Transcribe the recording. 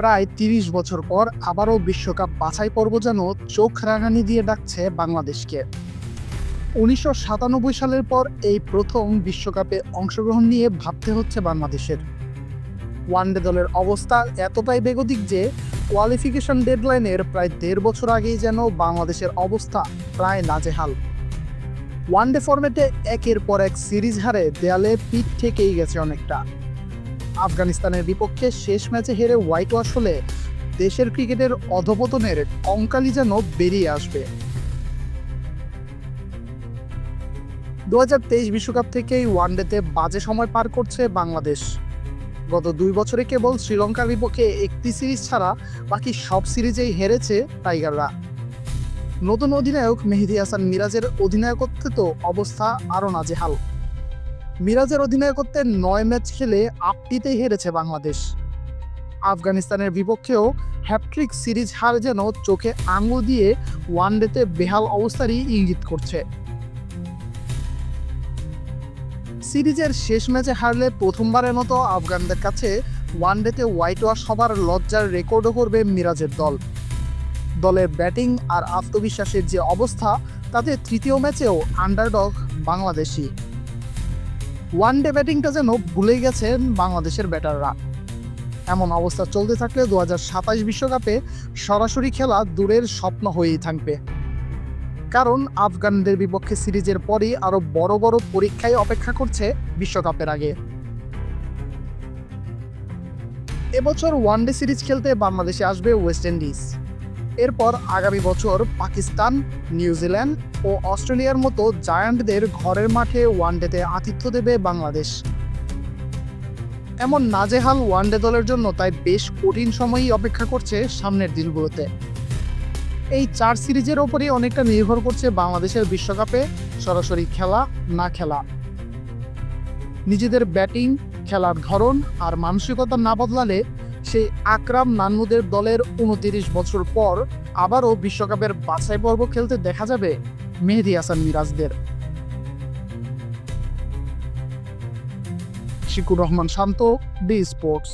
প্রায় তিরিশ বছর পর আবারও বিশ্বকাপ বাছাই পর্ব যেন চোখ রাঙানি দিয়ে ডাকছে বাংলাদেশকে। উনিশশো সাতানব্বই সালের পর এই প্রথম বিশ্বকাপে অংশগ্রহণ নিয়ে ভাবতে হচ্ছে বাংলাদেশের। ওয়ানডে দলের অবস্থা এতটাই বেগতিক যে কোয়ালিফিকেশন ডেডলাইনের প্রায় দেড় বছর আগেই যেন বাংলাদেশের অবস্থা প্রায় নাজেহাল ওয়ানডে ফরম্যাটে একের পর এক সিরিজ হারে দেয়ালে পিঠ থেকেই গেছে অনেকটা। আফগানিস্তানের বিপক্ষে শেষ ম্যাচে হেরে হোয়াইট ওয়াশ হলে দেশের ক্রিকেটের অধপতনের কঙ্কালি যেন বেরিয়ে আসবে। দু বিশ্বকাপ থেকেই ওয়ানডেতে বাজে সময় পার করছে বাংলাদেশ। গত দুই বছরে কেবল শ্রীলঙ্কার বিপক্ষে একটি সিরিজ ছাড়া বাকি সব সিরিজেই হেরেছে টাইগাররা। নতুন অধিনায়ক মেহেদি হাসান মিরাজের অধিনায়কত্বে তো অবস্থা আরও নাজেহাল। মিরাজের অধিনায়কত্বে নয় ম্যাচ খেলে আপটিতেই হেরেছে বাংলাদেশ। আফগানিস্তানের বিপক্ষেও হ্যাপট্রিক সিরিজ হার যেন চোখে আঙুল দিয়ে ওয়ানডেতে বেহাল অবস্থারই ইঙ্গিত করছে। সিরিজের শেষ ম্যাচে হারলে প্রথমবারের মতো আফগানদের কাছে ওয়ানডেতে হোয়াইট ওয়াশ হবার লজ্জার রেকর্ডও করবে মিরাজের দল। দলের ব্যাটিং আর আত্মবিশ্বাসের যে অবস্থা, তাতে তৃতীয় ম্যাচেও আন্ডারডগ বাংলাদেশি ওয়ানডে ব্যাটিংটা যেন ভুলে গেছেন বাংলাদেশের ব্যাটাররা। এমন অবস্থা চলতে থাকলে দু বিশ্বকাপে সরাসরি খেলা দূরের স্বপ্ন হয়েই থাকবে। কারণ আফগানদের বিপক্ষে সিরিজের পরই আরও বড় বড় পরীক্ষায় অপেক্ষা করছে বিশ্বকাপের আগে। এবছর ওয়ানডে সিরিজ খেলতে বাংলাদেশে আসবে ওয়েস্ট ইন্ডিজ এরপর আগামী বছর পাকিস্তান, নিউজিল্যান্ড ও অস্ট্রেলিয়ার মতো জায়ান্টদের ঘরের মাঠে ওয়ানডেতে আতিথ্য দেবে বাংলাদেশ। এমন নাজেহাল ওয়ানডে দলের জন্য তাই বেশ কঠিন সময়ই অপেক্ষা করছে সামনের দিনগুলোতে। এই চার সিরিজের ওপরই অনেকটা নির্ভর করছে বাংলাদেশের বিশ্বকাপে সরাসরি খেলা, না খেলা। নিজেদের ব্যাটিং, খেলার ধরন আর মানসিকতা না বদলালে সেই আকরাম নান্নুদের দলের উনতিরিশ বছর পর আবারও বিশ্বকাপের বাছাই পর্ব খেলতে দেখা যাবে Mehedi Hasan মিরাজদের। Shikur Rahman Shanto, D Sports.